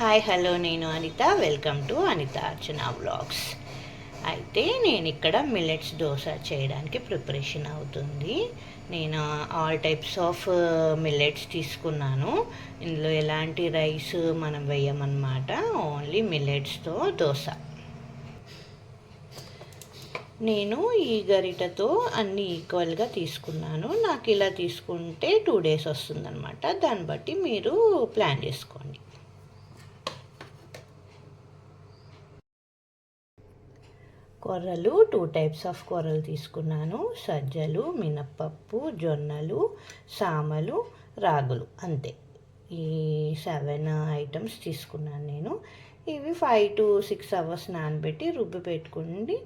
Hi hello నేను Anitha. Welcome to Anitha Archana vlogs అయితే నేను ఇక్కడ మిల్లెట్స్ దోశ చేయడానికి ప్రిపరేషన్ అవుతుంది. నేను ఆల్ టైప్స్ ఆఫ్ మిల్లెట్స్ తీసుకున్నాను. ఇందులో ఎలాంటి రైస్ మనం వేయమన్నమాట. ఓన్లీ మిల్లెట్స్తో దోశ. నేను ఈ గరిటతో అన్ని ఈక్వల్గా తీసుకున్నాను. నాకు ఇలా తీసుకుంటే టూ డేస్ వస్తుందన్నమాట. దాన్ని బట్టి మీరు ప్లాన్ చేసుకోండి. కొర్రలు టూ టైప్స్ ఆఫ్ కొర్రలు తీసుకున్నాను. సజ్జలు మినప్పప్పు జొన్నలు సామలు రాగులు అంతే. ఈ సెవెన్ ఐటమ్స్ తీసుకున్నాను నేను. ఇవి ఫైవ్ టు సిక్స్ అవర్స్ నానబెట్టి రుబ్బి పెట్టుకుని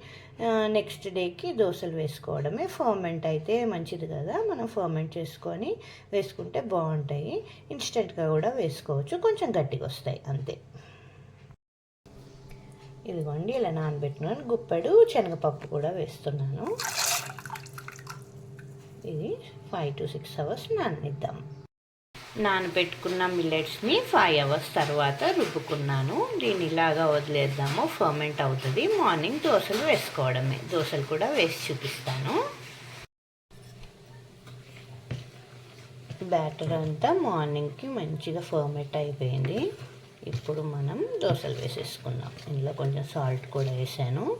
నెక్స్ట్ డేకి దోశలు వేసుకోవడమే. ఫర్మెంట్ అయితే మంచిది కదా. మనం ఫర్మెంట్ చేసుకొని వేసుకుంటే బాగుంటాయి. ఇన్స్టెంట్గా కూడా వేసుకోవచ్చు. కొంచెం గట్టిగా వస్తాయి. అంతే. ఇదిగోండి ఇలా నానబెట్టినాను గుప్పెడు శనగపప్పు కూడా వేస్తున్నాను. ఇది ఫైవ్ టు సిక్స్ అవర్స్ నాననిద్దాం నానబెట్టుకున్న మిల్లెట్స్ని ఫైవ్ అవర్స్ తర్వాత రుబ్బుకున్నాను. దీన్ని ఇలాగా వదిలేద్దాము. ఫర్మెంట్ అవుతుంది. మార్నింగ్ దోశలు వేసుకోవడమే. దోశలు కూడా వేసి చూపిస్తాను. బ్యాటర్ అంతా మార్నింగ్కి మంచిగా ఫర్మెంట్ అయిపోయింది. ఇప్పుడు మనం దోశలు వేసేసుకుందాం. ఇందులో కొంచెం సాల్ట్ కూడా వేసాను.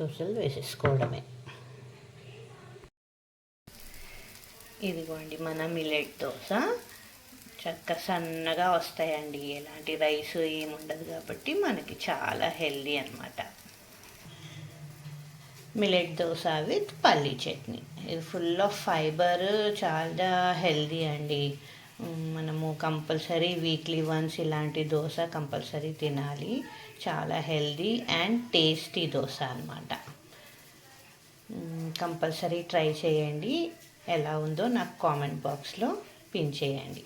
దోశలు వేసేసుకోవడమే. ఇదిగోండి మన మిల్లెట్ దోశ. చక్క సన్నగా వస్తాయండి. ఎలాంటి రైస్ ఏముండదు కాబట్టి మనకి చాలా హెల్దీ అనమాట మిల్లెట్ దోశ విత్ పల్లీ చట్నీ. ఇది ఫుల్ ఆఫ్ ఫైబర్ చాలా హెల్దీ అండి. మనము కంపల్సరీ వీక్లీ వన్స్ ఇలాంటి దోశ కంపల్సరీ తినాలి. చాలా హెల్దీ అండ్ టేస్టీ దోశ అనమాట కంపల్సరీ ట్రై చేయండి. ఎలా ఉందో నాకు కామెంట్ బాక్స్లో పిన్ చేయండి.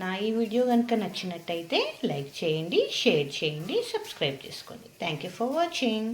నా ఈ వీడియో కనుక నచ్చినట్టయితే లైక్ చేయండి షేర్ చేయండి సబ్స్క్రైబ్ చేసుకోండి. Thank you for watching.